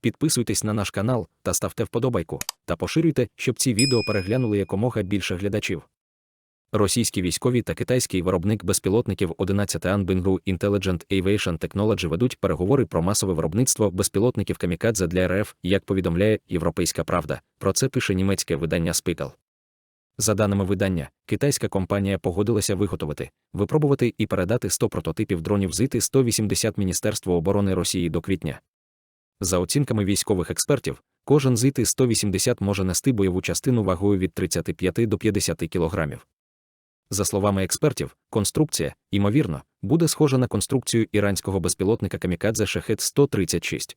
Підписуйтесь на наш канал та ставте вподобайку, та поширюйте, щоб ці відео переглянули якомога більше глядачів. Російські військові та китайський виробник безпілотників 11 Anbingru Intelligent Aviation Technology ведуть переговори про масове виробництво безпілотників камікадзе для РФ, як повідомляє Європейська Правда. Про це пише німецьке видання Spiegel. За даними видання, китайська компанія погодилася виготовити, випробувати і передати 100 прототипів дронів зити 180 Міністерству оборони Росії до квітня. За оцінками військових експертів, кожен зити 180 може нести бойову частину вагою від 35 до 50 кілограмів. За словами експертів, конструкція, ймовірно, буде схожа на конструкцію іранського безпілотника Камікадзе Шахет 136.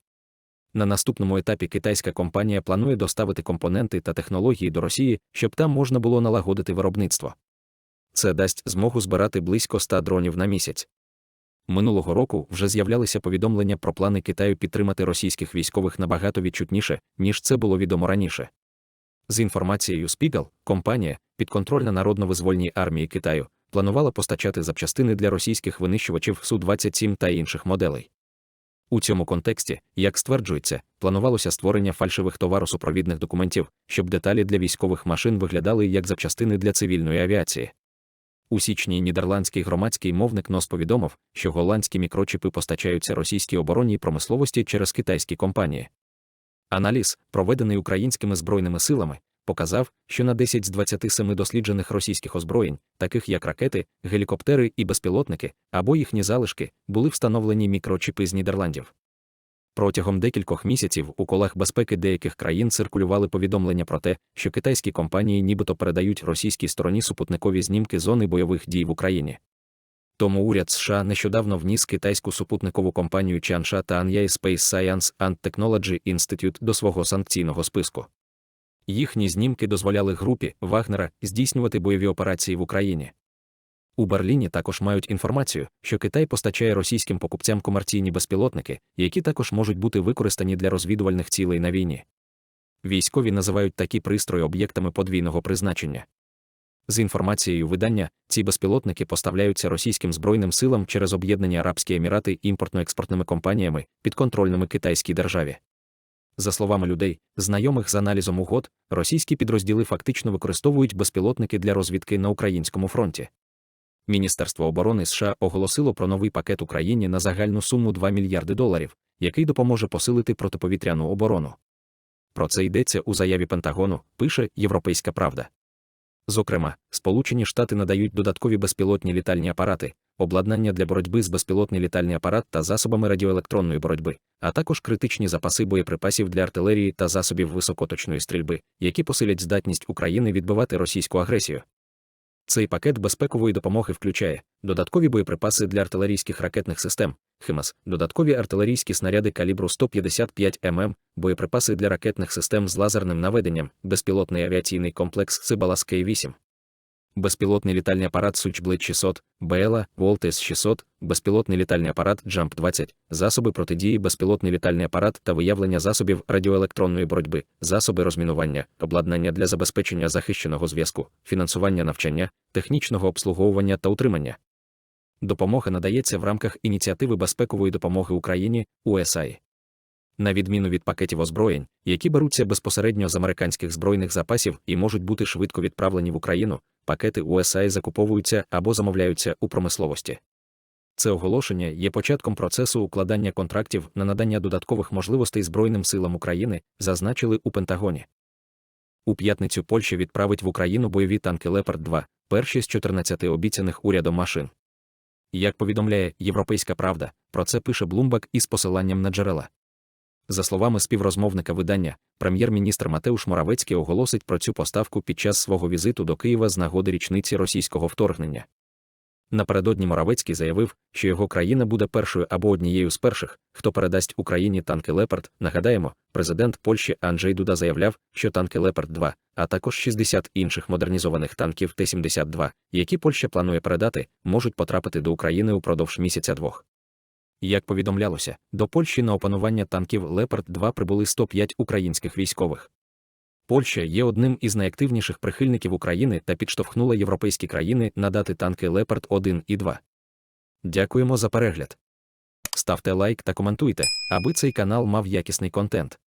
На наступному етапі китайська компанія планує доставити компоненти та технології до Росії, щоб там можна було налагодити виробництво. Це дасть змогу збирати близько 100 дронів на місяць. Минулого року вже з'являлися повідомлення про плани Китаю підтримати російських військових набагато відчутніше, ніж це було відомо раніше. З інформацією Spiegel, компанія, підконтрольна народно-визвольній армії Китаю, планувала постачати запчастини для російських винищувачів Су-27 та інших моделей. У цьому контексті, як стверджується, планувалося створення фальшивих товаросупровідних документів, щоб деталі для військових машин виглядали як запчастини для цивільної авіації. У січні нідерландський громадський мовник НОС повідомив, що голландські мікрочіпи постачаються російській оборонній промисловості через китайські компанії. Аналіз, проведений українськими збройними силами, показав, що на 10 з 27 досліджених російських озброєнь, таких як ракети, гелікоптери і безпілотники, або їхні залишки, були встановлені мікрочіпи з Нідерландів. Протягом декількох місяців у колах безпеки деяких країн циркулювали повідомлення про те, що китайські компанії нібито передають російській стороні супутникові знімки зони бойових дій в Україні. Тому уряд США нещодавно вніс китайську супутникову компанію Чанша та Anyai Space Science and Technology Institute до свого санкційного списку. Їхні знімки дозволяли групі Вагнера здійснювати бойові операції в Україні. У Берліні також мають інформацію, що Китай постачає російським покупцям комерційні безпілотники, які також можуть бути використані для розвідувальних цілей на війні. Військові називають такі пристрої об'єктами подвійного призначення. З інформацією видання, ці безпілотники поставляються російським збройним силам через об'єднані Арабські Емірати імпортно-експортними компаніями, підконтрольними китайській державі. За словами людей, знайомих з аналізом угод, російські підрозділи фактично використовують безпілотники для розвідки на українському фронті. Міністерство оборони США оголосило про новий пакет Україні на загальну суму 2 мільярди доларів, який допоможе посилити протиповітряну оборону. Про це йдеться у заяві Пентагону, пише Європейська Правда. Зокрема, Сполучені Штати надають додаткові безпілотні літальні апарати, обладнання для боротьби з безпілотний літальний апарат та засобами радіоелектронної боротьби, а також критичні запаси боєприпасів для артилерії та засобів високоточної стрільби, які посилять здатність України відбивати російську агресію. Цей пакет безпекової допомоги включає додаткові боєприпаси для артилерійських ракетних систем, ХИМАС, додаткові артилерійські снаряди калібру 155 мм, боєприпаси для ракетних систем з лазерним наведенням, безпілотний авіаційний комплекс Сибалас К-8. Безпілотний літальний апарат Сучблит 600, БЕЛА, Волтес 600, безпілотний літальний апарат Джамп 20, засоби протидії, безпілотний літальний апарат та виявлення засобів радіоелектронної боротьби, засоби розмінування, обладнання для забезпечення захищеного зв'язку, фінансування навчання, технічного обслуговування та утримання. Допомога надається в рамках ініціативи безпекової допомоги Україні USAID. На відміну від пакетів озброєнь, які беруться безпосередньо з американських збройних запасів і можуть бути швидко відправлені в Україну, пакети USAID закуповуються або замовляються у промисловості. Це оголошення є початком процесу укладання контрактів на надання додаткових можливостей Збройним силам України, зазначили у Пентагоні. У п'ятницю Польща відправить в Україну бойові танки Лепард 2, перші з 14 обіцяних урядом машин. Як повідомляє Європейська Правда, про це пише Bloomberg із посиланням на джерела. За словами співрозмовника видання, прем'єр-міністр Матеуш Моравецький оголосить про цю поставку під час свого візиту до Києва з нагоди річниці російського вторгнення. Напередодні Моравецький заявив, що його країна буде першою або однією з перших, хто передасть Україні танки Лепард. Нагадаємо, президент Польщі Анджей Дуда заявляв, що танки Лепард 2, а також 60 інших модернізованих танків Т-72, які Польща планує передати, можуть потрапити до України упродовж місяця двох. Як повідомлялося, до Польщі на опанування танків Лепард 2 прибули 105 українських військових. Польща є одним із найактивніших прихильників України та підштовхнула європейські країни надати танки Лепард 1 і 2. Дякуємо за перегляд. ставте лайк та коментуйте, аби цей канал мав якісний контент.